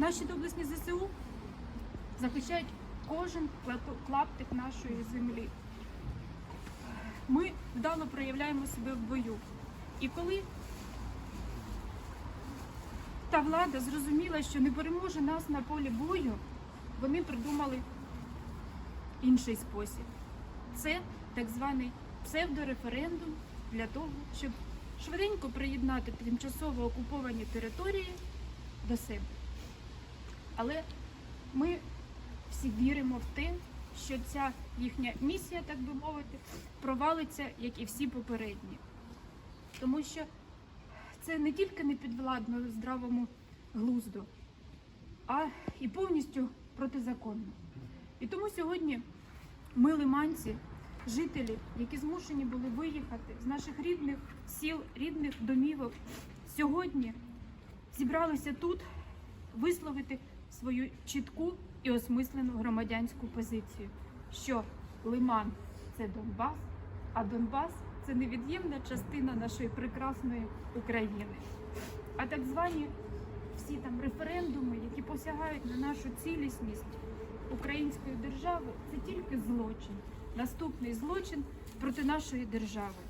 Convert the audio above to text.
Наші доблесні ЗСУ захищають кожен клаптик нашої землі. Ми вдало проявляємо себе в бою. І коли та влада зрозуміла, що не переможе нас на полі бою, вони придумали інший спосіб. Це так званий псевдореферендум для того, щоб швиденько приєднати тимчасово окуповані території до себе. Але ми всі віримо в те, що ця їхня місія, так би мовити, провалиться, як і всі попередні. Тому що це не тільки не підвладно здравому глузду, а і повністю протизаконно. І тому сьогодні ми, лиманці, жителі, які змушені були виїхати з наших рідних сіл, рідних домівок, сьогодні зібралися тут висловити свою чітку і осмислену громадянську позицію, що Лиман це Донбас, а Донбас це невід'ємна частина нашої прекрасної України. А так звані всі там референдуми, які посягають на нашу цілісність української держави, це тільки злочин, наступний злочин проти нашої держави.